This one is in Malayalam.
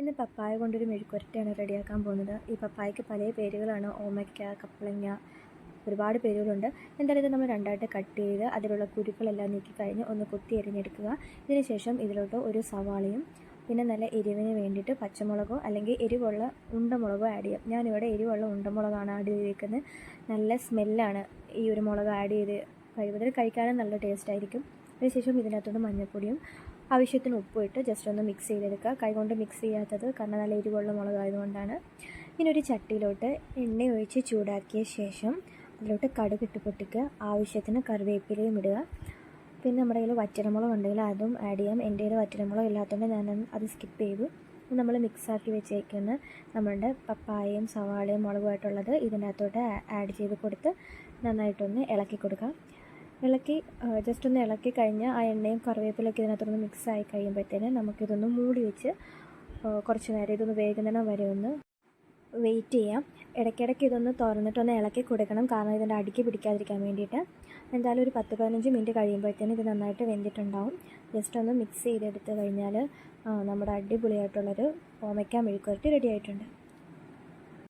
ഇന്ന് പപ്പായ കൊണ്ടൊരു മെഴുക്കുരട്ടിയാണ് റെഡിയാക്കാൻ പോകുന്നത്. ഈ പപ്പായക്ക് പല പേരുകളാണ്. ഓമയ്ക്ക കപ്പളങ്ങ ഒരുപാട് പേരുകളുണ്ട്. എന്തായാലും ഇത് നമ്മൾ രണ്ടായിട്ട് കട്ട് ചെയ്ത് അതിലുള്ള കുരുക്കളെല്ലാം നീക്കി കഴിഞ്ഞ് ഒന്ന് കുത്തി എരിഞ്ഞെടുക്കുക. ഇതിനുശേഷം ഇതിലോട്ട് ഒരു സവാളയും പിന്നെ നല്ല എരിവിന് വേണ്ടിയിട്ട് പച്ചമുളകോ അല്ലെങ്കിൽ എരിവുള്ള ഉണ്ടമുളകോ ആഡ് ചെയ്യാം. ഞാനിവിടെ എരിവുള്ള ഉണ്ടമുളകാണ് ആഡ് ചെയ്തിരിക്കുന്നത്. നല്ല സ്മെല്ലാണ് ഈ ഒരു മുളക് ആഡ് ചെയ്ത് കഴിവതിൽ കഴിക്കാനും നല്ല ടേസ്റ്റ് ആയിരിക്കും. അതിനുശേഷം ഇതിനകത്തോട്ട് മഞ്ഞൾപ്പൊടിയും ആവശ്യത്തിന് ഉപ്പും ഇട്ട് ജസ്റ്റ് ഒന്ന് മിക്സ് ചെയ്തെടുക്കുക. കൈകൊണ്ട് മിക്സ് ചെയ്യാത്തത് കാരണം നല്ല എരിവുള്ള മുളകായതുകൊണ്ടാണ്. ഇനി ഒരു ചട്ടിയിലോട്ട് എണ്ണ ഒഴിച്ച് ചൂടാക്കിയ ശേഷം അതിലോട്ട് കടുക് ഇട്ട് പൊട്ടിക്കുക. ആവശ്യത്തിന് കറിവേപ്പിലയും ഇടുക. പിന്നെ നമ്മുടെ കയ്യിൽ വറ്റരമുളക് ഉണ്ടെങ്കിൽ അതും ആഡ് ചെയ്യാം. എന്റെ കയ്യിൽ വറ്റരമുളക് ഇല്ലാത്തതുകൊണ്ട് ഞാൻ അത് സ്കിപ്പ് ചെയ്തു. നമ്മൾ മിക്സാക്കി വെച്ചേക്കുന്ന നമ്മളുടെ പപ്പായയും സവാളയും മുളകുമായിട്ടുള്ളത് ഇതിനകത്തോട്ട് ആഡ് ചെയ്ത് കൊടുത്ത് നന്നായിട്ടൊന്ന് ഇളക്കി കൊടുക്കാം. ഇളക്കി ജസ്റ്റ് ഒന്ന് ഇളക്കി കഴിഞ്ഞ് ആ എണ്ണയും കറിവേപ്പിലൊക്കെ ഇതിനകത്തൊന്ന് മിക്സ് ആയി കഴിയുമ്പോഴത്തേന് നമുക്കിതൊന്ന് മൂടി വെച്ച് കുറച്ച് നേരം ഇതൊന്ന് വേകുന്നിടം വരെ ഒന്ന് വെയിറ്റ് ചെയ്യാം. ഇടയ്ക്കിടയ്ക്ക് ഇതൊന്ന് തുറന്നിട്ടൊന്ന് ഇളക്കി കൊടുക്കണം. കാരണം ഇതിന്റെ അടിക്ക് പിടിക്കാതിരിക്കാൻ വേണ്ടിയിട്ട്. എന്തായാലും ഒരു പത്ത് പതിനഞ്ച് മിനിറ്റ് കഴിയുമ്പോഴത്തേനും ഇത് നന്നായിട്ട് വെന്തിട്ടുണ്ടാവും. ജസ്റ്റ് ഒന്ന് മിക്സ് ചെയ്തെടുത്ത് കഴിഞ്ഞാൽ നമ്മുടെ അടിപൊളിയായിട്ടുള്ളൊരു ഓമയ്ക്ക മെഴുക്കുവരട്ടി റെഡി ആയിട്ടുണ്ട്.